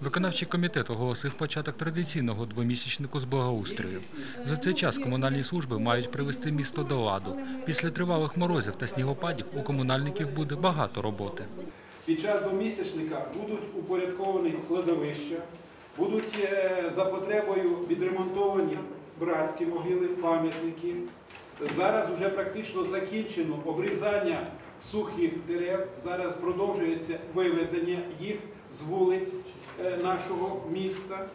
Виконавчий комітет оголосив початок традиційного двомісячнику з благоустрою. За цей час комунальні служби мають привести місто до ладу. Після тривалих морозів та снігопадів у комунальників буде багато роботи. Під час двомісячника будуть упорядковані кладовища, будуть е, за потребою відремонтовані братські могили, пам'ятники. Зараз вже практично закінчено обрізання сухих дерев. Зараз продовжується вивезення їх з вулиць нашого міста.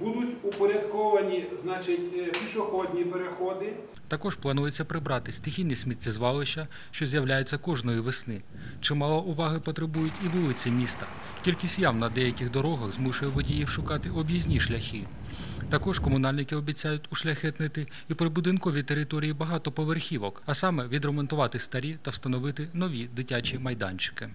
Будуть упорядковані значить, е, пішохідні переходи. Також планується прибрати стихійні сміттєзвалища, що з'являються кожної весни. Чимало уваги потребують і вулиці міста. Кількість ям на деяких дорогах змушує водіїв шукати об'їзні шляхи. Також комунальники обіцяють ушляхетнити і прибудинкові території багатоповерхівок, а саме відремонтувати старі та встановити нові дитячі майданчики.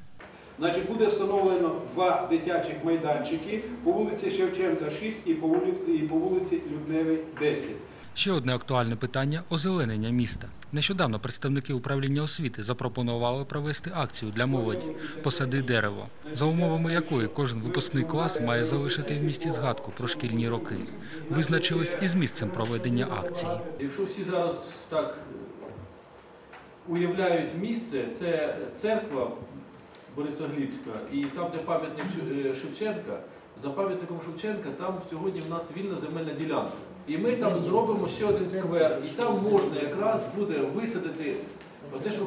Значить, буде встановлено два дитячих майданчики по вулиці Шевченка 6 і по вулиці, і по вулиці Людневий 10. Ще одне актуальне питання озеленення міста. Нещодавно представники управління освіти запропонували провести акцію для молоді Посади дерево, за умовами якої кожен випускний клас має залишити в місті згадку про шкільні роки. Визначились із місцем проведення акції. Якщо всі зараз так уявляють місце, це церква Борисоглібська, і там, де пам'ятник е, Шевченка, за пам'ятником Шевченка, там сьогодні в нас вільна земельна ділянка. І ми там зробимо ще один сквер, і там можна якраз буде висадити те, що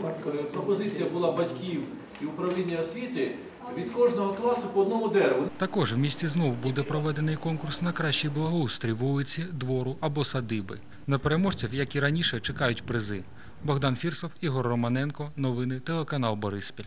пропозиція була батьків і управління освіти, від кожного класу по одному дереву. Також в місті знов буде проведений конкурс на кращий благоустрій вулиці, двору або садиби. На переможців, як і раніше, чекають призи. Богдан Фірсов, Ігор Романенко. Новини телеканал Бориспіль.